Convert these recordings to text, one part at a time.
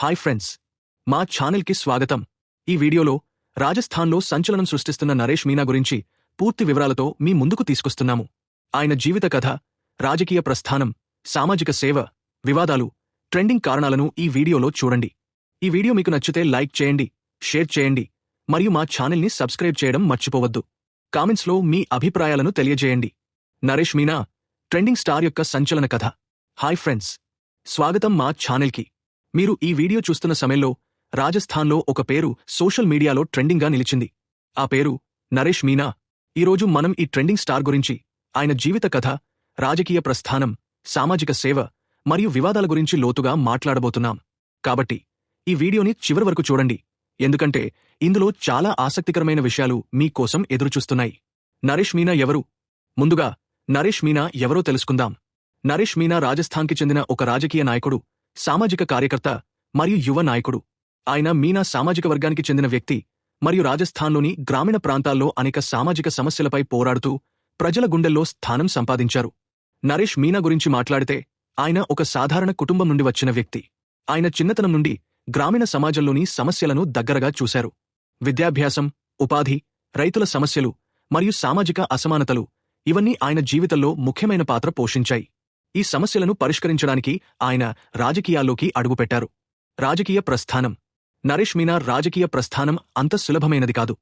Hi friends. మా ఛానల్కి స్వాగతం. ఈ వీడియోలో రాజస్థాన్లో సంచలనం సృష్టిస్తున్న నరేష్ మీనా గురించి పూర్తి వివరాలతో మీ ముందుకు తీసుకొస్తున్నాము. ఆయన జీవిత కథ రాజకీయ ప్రస్థానం సామాజిక సేవ వివాదాలు ట్రెండింగ్ కారణాలను ఈ వీడియోలో చూడండి. ఈ వీడియో మీకు నచ్చితే లైక్ చేయండి షేర్ చేయండి మరియు మా ఛానల్ని సబ్స్క్రైబ్ చేయడం మర్చిపోవద్దు. కామెంట్స్లో మీ అభిప్రాయాలను తెలియజేయండి. నరేష్ మీనా ట్రెండింగ్ స్టార్ యొక్క సంచలన కథ. Hi friends. స్వాగతం మా ఛానల్కి. మీరు ఈ వీడియో చూస్తున్న సమయంలో రాజస్థాన్లో ఒక పేరు సోషల్ మీడియాలో ట్రెండింగ్గా నిలిచింది. ఆ పేరు నరేష్ మీనా. ఈరోజు మనం ఈ ట్రెండింగ్ స్టార్ గురించి ఆయన జీవిత కథ రాజకీయ ప్రస్థానం సామాజిక సేవ మరియు వివాదాల గురించి లోతుగా మాట్లాడబోతున్నాం. కాబట్టి ఈ వీడియోని చివరి వరకు చూడండి. ఎందుకంటే ఇందులో చాలా ఆసక్తికరమైన విషయాలు మీకోసం ఎదురుచూస్తున్నాయి. నరేష్ మీనా ఎవరు? ముందుగా నరేష్ మీనా ఎవరో తెలుసుకుందాం. నరేష్ మీనా రాజస్థాన్కి చెందిన ఒక రాజకీయ నాయకుడు సామాజిక కార్యకర్త మరియు యువ నాయకుడు. ఆయన మీనా సామాజిక వర్గానికి చెందిన వ్యక్తి మరియు రాజస్థాన్లోని గ్రామీణ ప్రాంతాల్లో అనేక సామాజిక సమస్యలపై పోరాడుతూ ప్రజల గుండెల్లో స్థానం సంపాదించారు. నరేష్ మీనా గురించి మాట్లాడితే ఆయన ఒక సాధారణ కుటుంబం నుండి వచ్చిన వ్యక్తి. ఆయన చిన్నతనం నుండి గ్రామీణ సమాజంలోని సమస్యలను దగ్గరగా చూశారు. విద్యాభ్యాసం ఉపాధి రైతుల సమస్యలు మరియు సామాజిక అసమానతలు ఇవన్నీ ఆయన జీవితంలో ముఖ్యమైన పాత్ర పోషించాయి. ఈ సమస్యలను పరిష్కరించడానికి ఆయన రాజకీయాల్లోకి అడుగుపెట్టారు. రాజకీయ ప్రస్థానం. నరేష్ మీనా రాజకీయ ప్రస్థానం అంత సులభమైనది కాదు.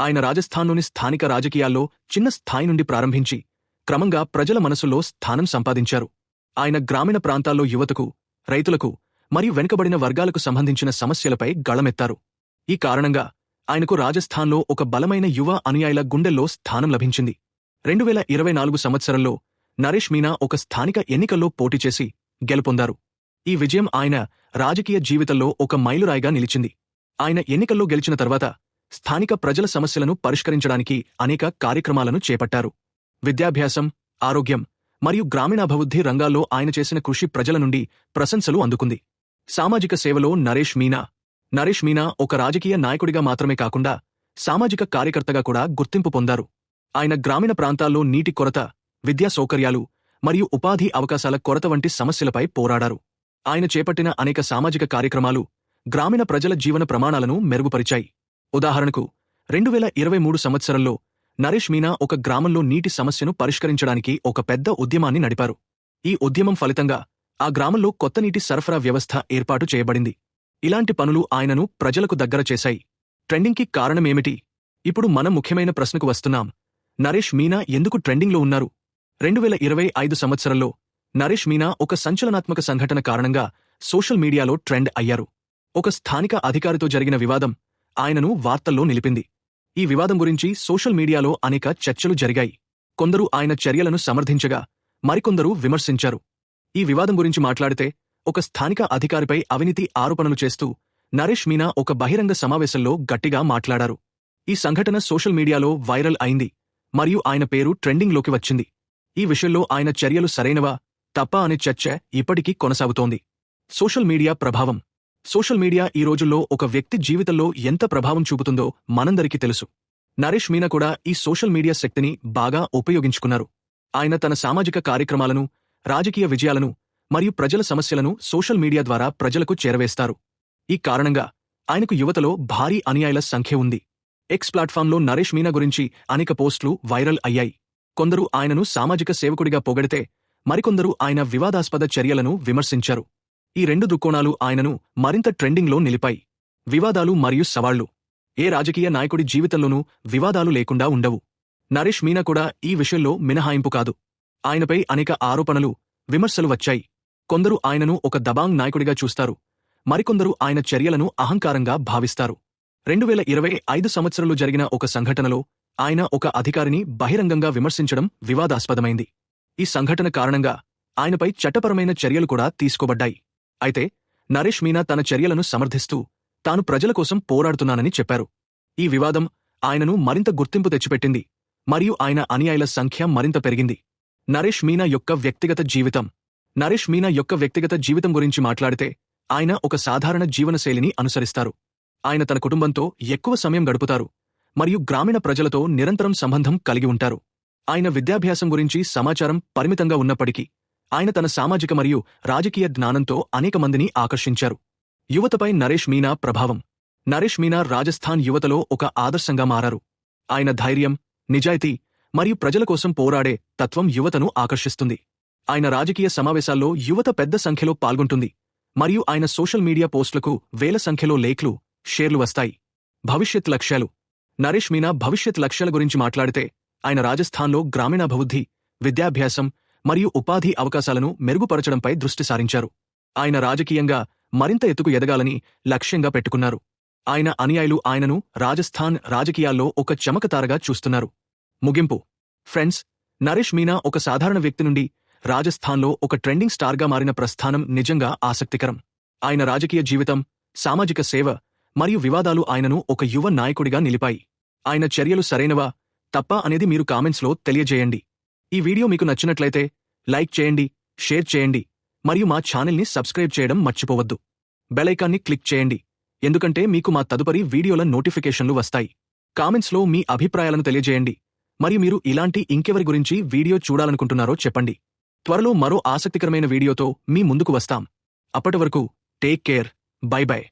ఆయన రాజస్థాన్లోని స్థానిక రాజకీయాల్లో చిన్న స్థాయి నుండి ప్రారంభించి క్రమంగా ప్రజల మనసులో స్థానం సంపాదించారు. ఆయన గ్రామీణ ప్రాంతాల్లో యువతకు రైతులకు మరియు వెనుకబడిన వర్గాలకు సంబంధించిన సమస్యలపై గళమెత్తారు. ఈ కారణంగా ఆయనకు రాజస్థాన్లో ఒక బలమైన యువ అనుయాయుల గుండెల్లో స్థానం లభించింది. రెండు వేల ఇరవై నాలుగు సంవత్సరంలో నరేష్ మీనా ఒక స్థానిక ఎన్నికల్లో పోటీ చేసి గెలుపొందారు. ఈ విజయం ఆయన రాజకీయ జీవితంలో ఒక మైలురాయిగా నిలిచింది. ఆయన ఎన్నికల్లో గెలిచిన తర్వాత స్థానిక ప్రజల సమస్యలను పరిష్కరించడానికి అనేక కార్యక్రమాలను చేపట్టారు. విద్యాభ్యాసం ఆరోగ్యం మరియు గ్రామీణాభివృద్ధి రంగాల్లో ఆయన చేసిన కృషి ప్రజల నుండి ప్రశంసలు అందుకుంది. సామాజిక సేవలో నరేష్ మీనా. నరేష్ మీనా ఒక రాజకీయ నాయకుడిగా మాత్రమే కాకుండా సామాజిక కార్యకర్తగా కూడా గుర్తింపు పొందారు. ఆయన గ్రామీణ ప్రాంతాల్లో నీటి కొరత విద్యా సౌకర్యాలు మరియు ఉపాధి అవకాశాల కొరత వంటి సమస్యలపై పోరాడారు. ఆయన చేపట్టిన అనేక సామాజిక కార్యక్రమాలు గ్రామీణ ప్రజల జీవన ప్రమాణాలను మెరుగుపరిచాయి. ఉదాహరణకు రెండు వేల ఇరవై మూడు సంవత్సరంలో నరేష్ మీనా ఒక గ్రామంలో నీటి సమస్యను పరిష్కరించడానికి ఒక పెద్ద ఉద్యమాన్ని నడిపారు. ఈ ఉద్యమం ఫలితంగా ఆ గ్రామంలో కొత్త నీటి సరఫరా వ్యవస్థ ఏర్పాటు చేయబడింది. ఇలాంటి పనులు ఆయనను ప్రజలకు దగ్గర చేశాయి. ట్రెండింగ్కి కారణమేమిటి? ఇప్పుడు మనం ముఖ్యమైన ప్రశ్నకు వస్తున్నాం. నరేష్ మీనా ఎందుకు ట్రెండింగ్లో ఉన్నారు? రెండు వేల ఇరవై ఐదు సంవత్సరంలో నరేష్ మీనా ఒక సంచలనాత్మక సంఘటన కారణంగా సోషల్ మీడియాలో ట్రెండ్ అయ్యారు. ఒక స్థానిక అధికారితో జరిగిన వివాదం ఆయనను వార్తల్లో నిలిపింది. ఈ వివాదం గురించి సోషల్ మీడియాలో అనేక చర్చలు జరిగాయి. కొందరు ఆయన చర్యలను సమర్థించగా మరికొందరు విమర్శించారు. ఈ వివాదం గురించి మాట్లాడితే ఒక స్థానిక అధికారిపై అవినీతి ఆరోపణలు చేస్తూ నరేష్ మీనా ఒక బహిరంగ సమావేశంలో గట్టిగా మాట్లాడారు. ఈ సంఘటన సోషల్ మీడియాలో వైరల్ అయింది మరియు ఆయన పేరు ట్రెండింగ్లోకి వచ్చింది. ఈ విషయంలో ఆయన చర్యలు సరైనవా? తప్పా అనే చర్చ ఇప్పటికీ కొనసాగుతోంది. సోషల్ మీడియా ప్రభావం. సోషల్ మీడియా ఈ రోజుల్లో ఒక వ్యక్తి జీవితంలో ఎంత ప్రభావం చూపుతుందో మనందరికీ తెలుసు. నరేష్ మీనా కూడా ఈ సోషల్ మీడియా శక్తిని బాగా ఉపయోగించుకున్నారు. ఆయన తన సామాజిక కార్యక్రమాలను రాజకీయ విజయాలను మరియు ప్రజల సమస్యలను సోషల్ మీడియా ద్వారా ప్రజలకు చేరవేస్తారు. ఈ కారణంగా ఆయనకు యువతలో భారీ అనుయాయుల సంఖ్య ఉంది. ఎక్స్ ప్లాట్ఫామ్లో నరేష్ మీనా గురించి అనేక పోస్టులు వైరల్ అయ్యాయి. కొందరు ఆయనను సామాజిక సేవకుడిగా పొగడితే మరికొందరు ఆయన వివాదాస్పద చర్యలను విమర్శించారు. ఈ రెండు దృక్కోణాలు ఆయనను మరింత ట్రెండింగ్లో నిలిపాయి. వివాదాలు మరియు సవాళ్ళు. ఏ రాజకీయ నాయకుడి జీవితంలోనూ వివాదాలు లేకుండా ఉండవు. నరేష్ మీనా కూడా ఈ విషయంలో మినహాయింపు కాదు. ఆయనపై అనేక ఆరోపణలు విమర్శలు వచ్చాయి. కొందరు ఆయనను ఒక దబాంగ్ నాయకుడిగా చూస్తారు. మరికొందరు ఆయన చర్యలను అహంకారంగా భావిస్తారు. రెండు వేల ఇరవై ఐదు సంవత్సరంలో జరిగిన ఒక సంఘటనలో ఆయన ఒక అధికారిని బహిరంగంగా విమర్శించడం వివాదాస్పదమైంది. ఈ సంఘటన కారణంగా ఆయనపై చట్టపరమైన చర్యలు కూడా తీసుకోబడ్డాయి. అయితే నరేష్ మీనా తన చర్యలను సమర్థిస్తూ తాను ప్రజల కోసం పోరాడుతున్నానని చెప్పారు. ఈ వివాదం ఆయనను మరింత గుర్తింపు తెచ్చిపెట్టింది మరియు ఆయన అనుయాయుల సంఖ్య మరింత పెరిగింది. నరేష్ మీనా యొక్క వ్యక్తిగత జీవితం. నరేష్ మీనా యొక్క వ్యక్తిగత జీవితం గురించి మాట్లాడితే ఆయన ఒక సాధారణ జీవనశైలిని అనుసరిస్తారు. ఆయన తన కుటుంబంతో ఎక్కువ సమయం గడుపుతారు. మరియు గ్రామీణ ప్రజలతో నిరంతరం సంబంధం కలిగి ఉంటారు. ఆయన విద్యాభ్యాసం గురించి సమాచారం పరిమితంగా ఉన్నప్పటికీ ఆయన తన సామాజిక మరియు రాజకీయ జ్ఞానంతో అనేక మందిని ఆకర్షించారు. యువతపై నరేష్ మీనా ప్రభావం. నరేష్ మీనా రాజస్థాన్ యువతలో ఒక ఆదర్శంగా మారారు. ఆయన ధైర్యం నిజాయితీ మరియు ప్రజల కోసం పోరాడే తత్వం యువతను ఆకర్షిస్తుంది. ఆయన రాజకీయ సమావేశాల్లో యువత పెద్ద సంఖ్యలో పాల్గొంటుంది మరియు ఆయన సోషల్ మీడియా పోస్టులకు వేల సంఖ్యలో లేఖలు షేర్లు వస్తాయి. భవిష్యత్ లక్ష్యాలు నరేష్ మీనా భవిష్యత్ లక్ష్యాల గురించి మాట్లాడితే ఆయన రాజస్థాన్లో గ్రామీణాభివృద్ధి విద్యాభ్యాసం మరియు ఉపాధి అవకాశాలను మెరుగుపరచడంపై దృష్టి సారించారు. ఆయన రాజకీయంగా మరింత ఎత్తుకు ఎదగాలని లక్ష్యంగా పెట్టుకున్నారు. ఆయన అనుయాయులు ఆయనను రాజస్థాన్ రాజకీయాల్లో ఒక చమకతారగా చూస్తున్నారు. ముగింపు. ఫ్రెండ్స్ నరేష్ మీనా ఒక సాధారణ వ్యక్తి నుండి రాజస్థాన్లో ఒక ట్రెండింగ్ స్టార్గా మారిన ప్రస్థానం నిజంగా ఆసక్తికరం. ఆయన రాజకీయ జీవితం సామాజిక సేవ మరియు వివాదాలు ఆయనను ఒక యువ నాయకుడిగా నిలిపాయి. ఆయన చర్యలు సరైనవా? తప్పా అనేది మీరు కామెంట్స్లో తెలియజేయండి. ఈ వీడియో మీకు నచ్చినట్లయితే లైక్ చేయండి షేర్ చేయండి మరియు మా ఛానల్ని సబ్స్క్రైబ్ చేయడం మర్చిపోవద్దు. బెలైకాన్ని క్లిక్ చేయండి ఎందుకంటే మీకు మా తదుపరి వీడియోల నోటిఫికేషన్లు వస్తాయి. కామెంట్స్లో మీ అభిప్రాయాలను తెలియజేయండి మరియు మీరు ఇలాంటి ఇంకెవరి గురించి వీడియో చూడాలనుకుంటున్నారో చెప్పండి. త్వరలో మరో ఆసక్తికరమైన వీడియోతో మీ ముందుకు వస్తాం. అప్పటి వరకు టేక్ కేర్ బై బై.